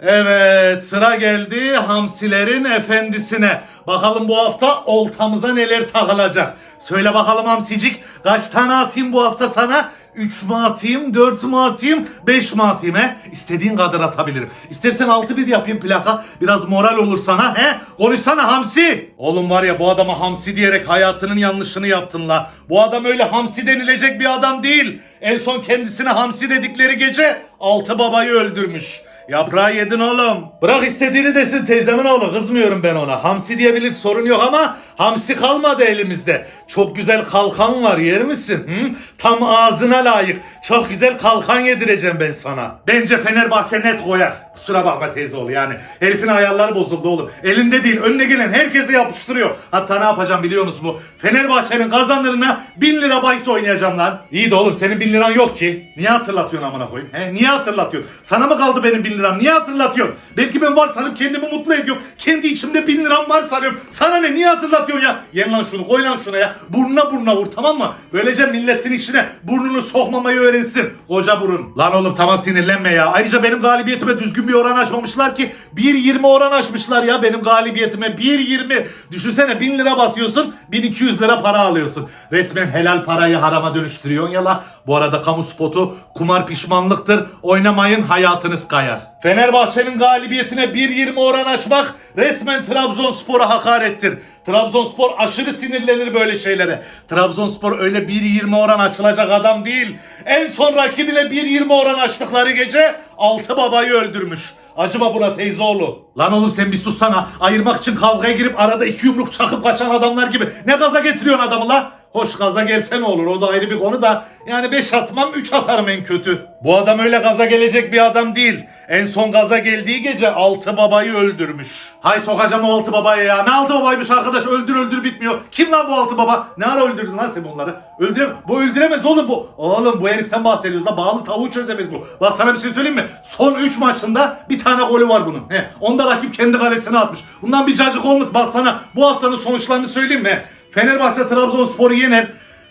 Evet sıra geldi hamsilerin efendisine. Bakalım bu hafta oltamıza neler takılacak. Söyle bakalım hamsicik kaç tane atayım bu hafta sana? 3 mü atayım, 4 mü atayım, 5 mi atayım he? İstediğin kadar atabilirim. İstersen 6 bir yapayım plaka. Biraz moral olur sana he? Konuşsana hamsi. Oğlum var ya bu adama hamsi diyerek hayatının yanlışını yaptın la. Bu adam öyle hamsi denilecek bir adam değil. En son kendisine hamsi dedikleri gece altı babayı öldürmüş. Yaprağı yedin oğlum. Bırak istediğini desin teyzemin oğlu kızmıyorum ben ona. Hamsi diyebilir sorun yok ama hamsi kalmadı elimizde. Çok güzel kalkan var yer misin? Hı? Tam ağzına layık. Çok güzel kalkan yedireceğim ben sana. Bence Fenerbahçe net koyar. Kusura bakma teyze oğlu yani. Herifin ayarları bozuldu oğlum. Elinde değil önüne gelen herkese yapıştırıyor. Hatta ne yapacağım biliyor musun bu? Fenerbahçe'nin kazanlarına 1000 lira bahis oynayacağım lan. İyi de oğlum senin 1000 liran yok ki. Niye hatırlatıyorsun amına koyayım? He? Niye hatırlatıyorsun? Sana mı kaldı benim 1000 liram? Niye hatırlatıyorsun? Belki ben var sanıp kendimi mutlu ediyorum. Kendi içimde 1000 liram var sanıyorum. Sana ne? Niye hatırlatıyorsun ya? Yen lan şunu koy lan şuna ya. Burnuna burnuna vur tamam mı? Böylece milletin içine burnunu sokmamayı öğrensin. Koca burun. Lan oğlum tamam sinirlenme ya. Ayrıca benim galibiyetime düzgün bir oran açmamışlar ki. 1.20 oran açmışlar ya benim galibiyetime. 1.20. Düşünsene 1000 lira basıyorsun 1200 lira para alıyorsun. Resmen helal parayı harama dönüştürüyorsun ya la. Bu arada kamu spotu kumar pişmanlıktır. Oynamayın hayatınız kayar. Fenerbahçe'nin galibiyetine 1.20 oran açmak resmen Trabzonspor'a hakarettir. Trabzonspor aşırı sinirlenir böyle şeylere. Trabzonspor öyle 1.20 oran açılacak adam değil. En son rakibine 1.20 oran açtıkları gece 6 babayı öldürmüş. Acıma buna teyzeoğlu. Lan oğlum sen bir sussana. Ayırmak için kavgaya girip arada iki yumruk çakıp kaçan adamlar gibi. Ne gaza getiriyorsun adamı la? Hoş gaza gelse ne olur o da ayrı bir konu da. Yani 5 atmam 3 atarım en kötü. Bu adam öyle gaza gelecek bir adam değil. En son gaza geldiği gece 6 babayı öldürmüş. Hay sokacağım o 6 babayı ya. Ne 6 babaymış arkadaş öldür öldür bitmiyor. Kim lan bu 6 baba? Ne ara öldürdün lan sen bunları? Öldürem bu öldüremez oğlum bu. Oğlum bu heriften bahsediyoruz da bağlı tavuğu çözemez bu. Bak sana bir şey söyleyeyim mi? Son 3 maçında bir tane golü var bunun. He, onda rakip kendi kalesine atmış. Bundan bir cacık olmuş. Bak sana bu haftanın sonuçlarını söyleyeyim mi? Fenerbahçe Trabzonspor'u yener.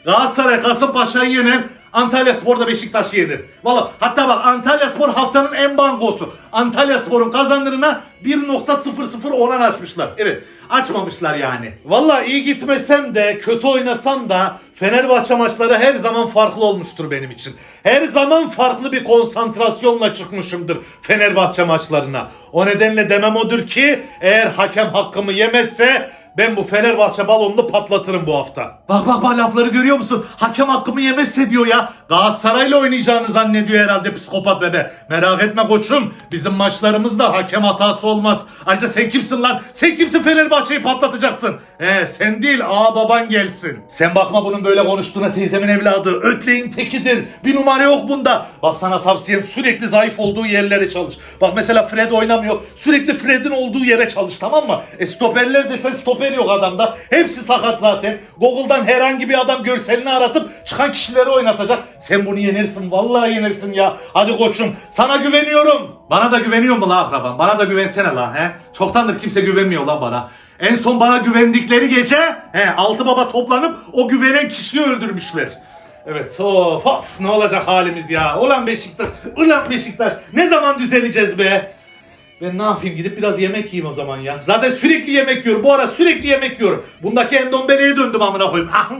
Galatasaray Kasımpaşa'yı yener. Antalya Spor da Beşiktaş'ı yenir. Valla hatta bak Antalya Spor haftanın en bankosu. Antalya Spor'un kazanlarına 1.00 oran açmışlar. Evet açmamışlar yani. Valla iyi gitmesem de kötü oynasam da Fenerbahçe maçları her zaman farklı olmuştur benim için. Her zaman farklı bir konsantrasyonla çıkmışımdır Fenerbahçe maçlarına. O nedenle demem odur ki eğer hakem hakkımı yemezse ben bu Fenerbahçe balonunu patlatırım bu hafta. Bak bak bak lafları görüyor musun? Hakem hakkımı yemezse diyor ya. Galatasaray'la oynayacağını zannediyor herhalde psikopat bebe. Merak etme koçum. Bizim maçlarımızda hakem hatası olmaz. Ayrıca sen kimsin lan? Sen kimsin Fenerbahçe'yi patlatacaksın? He sen değil ağa baban gelsin. Sen bakma bunun böyle konuştuğuna teyzemin evladı. Ötleyin tekidir. Bir numara yok bunda. Bak sana tavsiyem sürekli zayıf olduğu yerlere çalış. Bak mesela Fred oynamıyor. Sürekli Fred'in olduğu yere çalış tamam mı? E stoperler desen stoper yok adamda. Hepsi sakat zaten. Google'dan herhangi bir adam görselini aratıp çıkan kişileri oynatacak. Sen bunu yenersin. Vallahi yenersin ya. Hadi koçum sana güveniyorum. Bana da güveniyor mu la akraban? Bana da güvensene la he. Çoktandır kimse güvenmiyor lan bana. En son bana güvendikleri gece he, altı baba toplanıp o güvenen kişiyi öldürmüşler. Evet of of ne olacak halimiz ya. Ulan Beşiktaş, ulan Beşiktaş ne zaman düzeleceğiz be? Ben ne yapayım gidip biraz yemek yiyeyim o zaman ya. Zaten sürekli yemek yiyorum. Bu ara sürekli yemek yiyorum. Bundaki endombeleye döndüm amına koyayım. Ah.